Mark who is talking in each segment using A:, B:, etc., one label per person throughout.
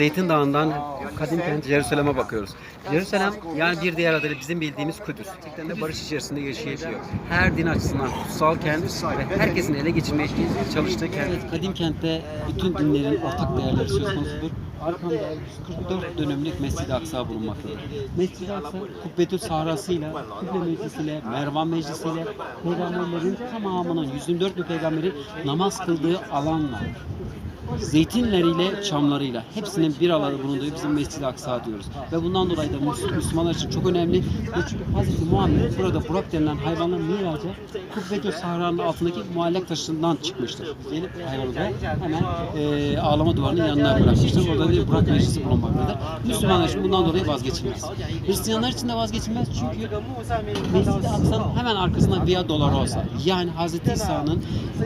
A: Zeytin Dağı'ndan kadim kent Jerusalem'e bakıyoruz. Jerusalem yani bir diğer adıyla bizim bildiğimiz Kudüs. Gerçekten de barış içerisinde yaşayabiliyor. Her din açısından kutsal kent ve herkesin ele geçirmeye çalıştığı kent. Evet, kadim kentte bütün dinlerin ortak değerleri söz konusudur. Arkamda 144 dönümlük Mescid-i Aksa bulunmaktadır. Mescid-i Aksa Kubbetül Sahrası'yla, Kıble Meclisi'yle, Mervan Meclisi'yle peygamberlerin tamamının 124 bin peygamberin namaz kıldığı alanla zeytinleriyle, çamlarıyla hepsinin bir arada bulunduğu bizim Mescid-i Aksa diyoruz. Ve bundan dolayı da Müs- Müslümanlar için çok önemli. Çünkü Hazreti Muhammed burada Burak denilen hayvanların miraca Kubbetül Sahra'nın altındaki muallak taşından çıkmıştır. Gelip hayvanı da hemen e, ağlama duvarının yanına bırakmıştır. Orada bir Burak meclisi bulunmaktadır. Müslümanlar için bundan dolayı vazgeçilmez. Hristiyanlar için de vazgeçilmez çünkü Mescid-i Aksa'nın hemen arkasında Via Dolorosa yani Hazreti İsa'nın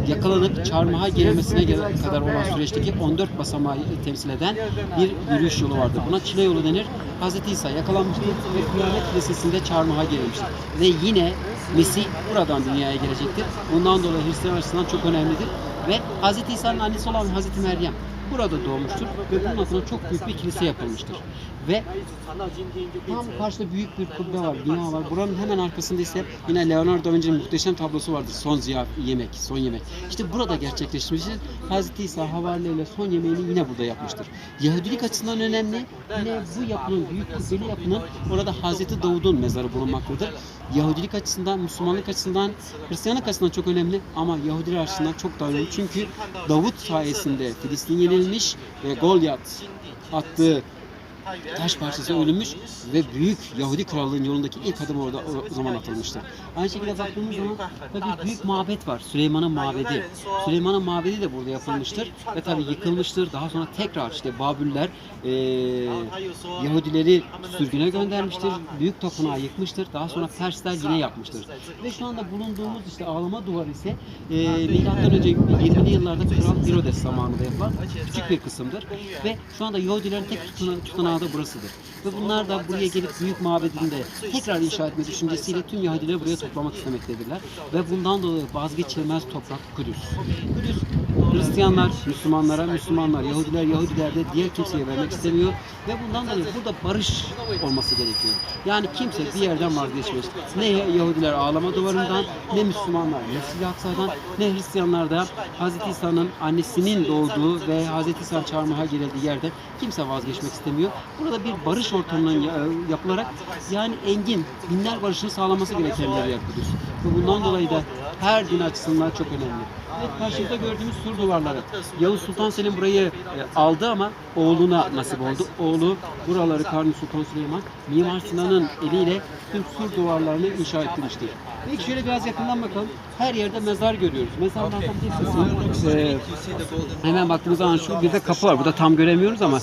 A: yakalanıp çarmıha gerilmesine gel- kadar olan süreçteki 14 basamağı temsil eden bir yürüyüş yolu vardır. Buna çile yolu denir. Hazreti İsa yakalanmıştır ve kıyamet kilisesinde çarmıha gerilmiştir. Ve yine Mesih buradan dünyaya gelecektir. Bundan dolayı Hristiyan açısından çok önemlidir. Ve Hazreti İsa'nın annesi olan Hazreti Meryem burada doğmuştur ve bunun adına çok büyük bir kilise yapılmıştır. Ve tam karşıda büyük bir kubbe var, bina var. Buranın hemen arkasında ise yine Leonardo da Vinci'nin muhteşem tablosu vardır. Son ziyaf yemek, son yemek. İşte burada gerçekleşmiştir. Hazreti İsa havarilerle son yemeğini yine burada yapmıştır. Yahudilik açısından önemli. Yine bu yapının, büyük kubbeli yapının orada Hazreti Davud'un mezarı bulunmaktadır. Yahudilik açısından, Müslümanlık açısından, Hristiyanlık açısından çok önemli ama Yahudiler açısından çok daha önemli. Çünkü Davut sayesinde Filistin yenilmiş ve Golyat attığı taş parçası ölünmüş ve büyük Yahudi krallığın yolundaki ilk adım orada o zaman atılmıştır. Aynı şekilde baktığımız zaman tabii büyük mabet var. Süleyman'ın mabedi. Süleyman'ın mabedi de burada yapılmıştır ve tabii yıkılmıştır. Daha sonra tekrar işte Babüller eee Yahudileri sürgüne göndermiştir. Büyük tapınağı yıkmıştır. Daha sonra Persler yine yapmıştır. Ve şu anda bulunduğumuz işte ağlama duvarı ise eee milattan önce 20'li yıllarda Kral Herodes zamanında yapılan küçük bir kısımdır. Ve şu anda Yahudilerin tek tutuna, tutanağı da burasıdır. Ve bunlar da buraya gelip büyük mabedinde tekrar inşa etme düşüncesiyle tüm Yahudileri buraya toplamak istemektedirler. Ve bundan dolayı vazgeçilmez toprak Kudüs. Kudüs Hristiyanlar Müslümanlara, Müslümanlar Yahudiler Yahudiler de diğer kimseye vermek istemiyor. Ve bundan dolayı burada barış olması gerekiyor. Yani kimse bir yerden vazgeçmez. Ne Yahudiler ağlama duvarından, ne Müslümanlar Mescid-i Aksa'dan, ne Hristiyanlar da Hz. İsa'nın annesinin doğduğu ve Hz. İsa çarmıha girildiği yerde kimse vazgeçmek istemiyor. Burada bir barış ortamının ya- yapılarak yani engin, dinler barışını sağlaması gereken bir yer. Ve bundan dolayı da her din açısından çok önemli. Evet, karşımızda gördüğümüz sur duvarları. Yavuz Sultan Selim burayı e, aldı ama oğluna nasip oldu. Oğlu buraları Kanuni Sultan Süleyman Mimar Sinan'ın eliyle tüm sur duvarlarını inşa ettirmiştir. Peki şöyle biraz yakından bakalım. Her yerde mezar görüyoruz. Mezarlardan bir kısmı e, hemen baktığımız zaman şu bir de kapı var. Burada tam göremiyoruz ama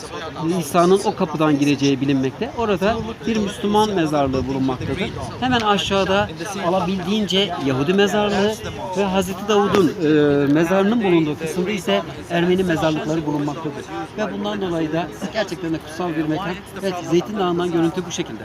A: İsa'nın o kapıdan gireceği bilinmekte. Orada bir Müslüman mezarlığı bulunmaktadır. Hemen aşağıda alabildiğince Yahudi mezarlığı ve Hazreti Davud'un e, mezarının bulunduğu kısımda ise Ermeni mezarlıkları bulunmaktadır. Ve bundan dolayı da gerçekten de kutsal bir mekan. Evet Zeytin Dağı'ndan görüntü bu şekilde.